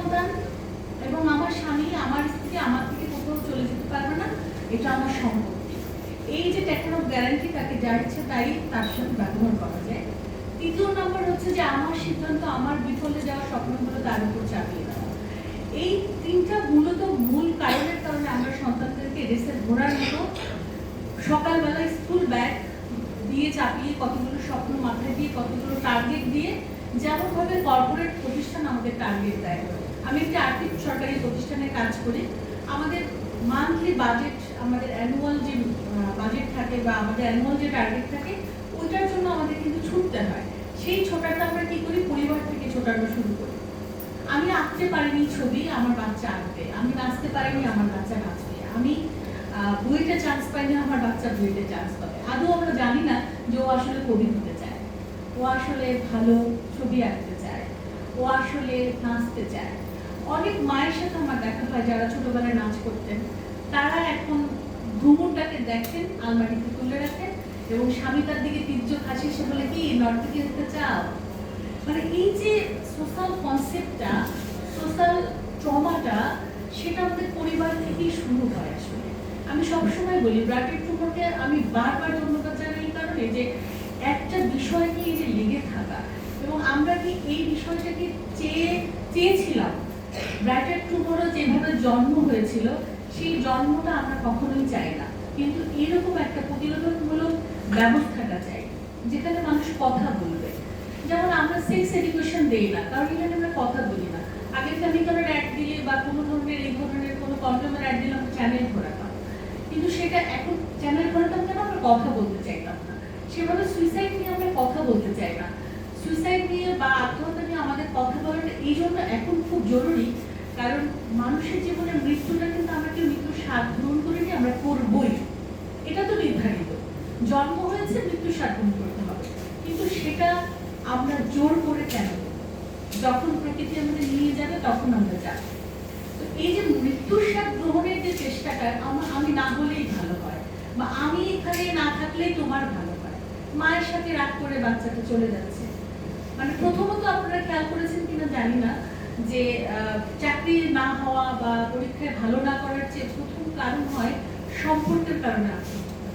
সন্তান এবং আমার স্বামী, আমার স্ত্রী আমার থেকে কোথাও চলে যেতে পারবে না, এটা আমার সম্পত্তি এই যে টেকন অফ গ্যারান্টি তাকে যা ইচ্ছে তাই তার সাথে ব্যবহার করা যায়। তৃতীয় নম্বর হচ্ছে যে আমার সিদ্ধান্ত, আমার বিফলে যাওয়া স্বপ্নগুলো তার উপর চাপিয়ে দেওয়া। এই তিনটা মূলত মূল কারণের কারণে আমরা সন্তানদেরকে রেসে ঘোরার মতো সকালবেলা স্কুল ব্যাগ দিয়ে চাপিয়ে কতগুলো স্বপ্ন মাথায় দিয়ে কতগুলো টার্গেট দিয়ে যেমন ভাবে কর্পোরেট প্রতিষ্ঠান আমাদের টার্গেট দেয়। আমি সরকারি প্রতিষ্ঠানে কাজ করি। আমাদের মান্থলি বাজেট আমাদের অ্যানুয়াল যে বাজেট থাকে বা আমাদের অ্যানুয়াল যে টার্গেট থাকে, ওইটার জন্য আমাদের কিন্তু ছুটতে হয়। সেই ছোটাটা আমরা কি করি? পরিবার থেকে ছোটানো শুরু করি। আমি আঁকতে পারিনি ছবি, আমার বাচ্চা আঁকবে। আমি নাচতে পারিনি, আমার বাচ্চা নাচবে। আমি বুয়েটে চান্স পাইনি, আমার বাচ্চা বুয়েটে চান্স পাবে। আদৌ আমরা জানি না যে ও আসলে কবি হতে চায়। ও আসলে ভালো ছবি আঁকতে চায়। ও আসলে নাচতে চায়। অনেক মায়ের সাথে আমার দেখা হয় যারা ছোটবেলায় নাচ করতেন। তারা এখন ঘুমুরটাকে দেখেন, আলমারিতে তুলে রাখেন এবং স্বামী তার দিকে তির্যক হাসি সে বলে, কি নর্তকী হতে চাও? মানে এই যে সোশ্যাল কনসেপ্টটা সোশ্যাল ট্রমাটা সেটা আমাদের পরিবার থেকেই শুরু হয় আসলে। আমি সবসময় বলি ব্র্যাকেট টুমোরকে আমি বারবার ধন্যবাদ জানাই কারণে যে একটা বিষয় নিয়ে যে লেগে থাকা। এবং আমরা কি এই বিষয়টাকে চেয়ে, চেয়েছিলাম জন্ম হয়েছিল, সেই জন্মটা আমরা কখনোই চাই না। কিন্তু এরকম একটা প্রতিরোধকমূলক ব্যবস্থাটা চাই, যেখানে মানুষ কথা বলবে। যেমন আমরা সেক্স এডুকেশন দেই না, কারণ এখানে আমরা কথা বলি না। আগে কেমিক্যালের অ্যাড দিলে বা কোনো ধরনের এই ধরনের কোনো কন্ডোমের অ্যাড দিলে আমরা চ্যানেল ঘোরাতাম। কিন্তু সেটা এখন চ্যানেল ঘোরাতাম কেন? আমরা কথা বলতে চাইতাম না। সেভাবে সুইসাইড নিয়ে আমরা কথা বলতে চাই না। সুইসাইড নিয়ে বা আত্মহত্যা নিয়ে আমাদের কথা বলাটা এই জন্য এখন খুব জরুরি কারণ মানুষের জীবনে মৃত্যুটা কিন্তু আমরা কেউ মৃত্যুর স্বাদ গ্রহণ করিনি আমরা করবই। এটা তো নির্ধারিত। জন্ম হয়েছে, মৃত্যুর স্বাদ গ্রহণ করতে হবে। কিন্তু সেটা আমরা জোর করে কেন? যখন প্রকৃতি আমাদের নিয়ে যাবে, তখন আমরা যাব। তো এই যে মৃত্যুর স্বাদ গ্রহণের যে চেষ্টাটা, আমার, আমি না হলেই ভালো হয়, বা আমি এখানে না থাকলেই তোমার ভালো হয়। মায়ের সাথে রাগ করে বাচ্চাটা চলে যাচ্ছে। মানে প্রথমত আপনারা খেয়াল করেছেন কিনা জানি না যে চাকরি না হওয়া বা পরীক্ষায় ভালো না করার চেয়ে প্রথম কারণ হয় সম্পর্কের কারণে আত্মহত্যা।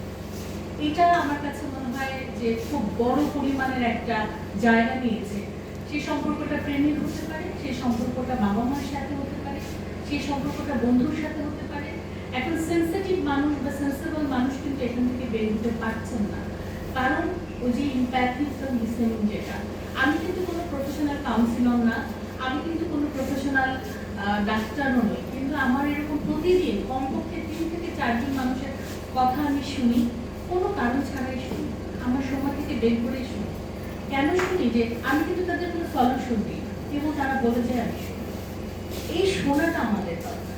এটা আমার কাছে মনে হয় যে খুব বড় পরিমাণের একটা জায়গা নিয়েছে। সেই সম্পর্কটা প্রেমের হতে পারে সেই সম্পর্কটা বাবা মার সাথে হতে পারে সেই সম্পর্কটা বন্ধুর সাথে হতে পারে। এখন সেন্সিটিভ মানুষ বা সেন্সিবল মানুষ কিন্তু এখান থেকে বের হতে পারছেন না। কারণ ওই যে ইম্প্যাথি ফ্রম যেটা, আমি কিন্তু কোনো প্রফেশনাল কাউন্সিলর না। আমি কিন্তু কোনো প্রফেশনাল ডাক্তারও নই, কিন্তু আমার এরকম প্রতিদিন কমপক্ষে তিন থেকে চারজন মানুষের কথা আমি শুনি, কোনো কারণ ছাড়াই শুনি, আমার সময় থেকে বের করে শুনি। কেন শুনি? যে আমি কিন্তু তাদের কোনো সলিউশন দিই এবং তারা বলে যে আমি শুনি। এই শোনাটা আমাদের দরকার।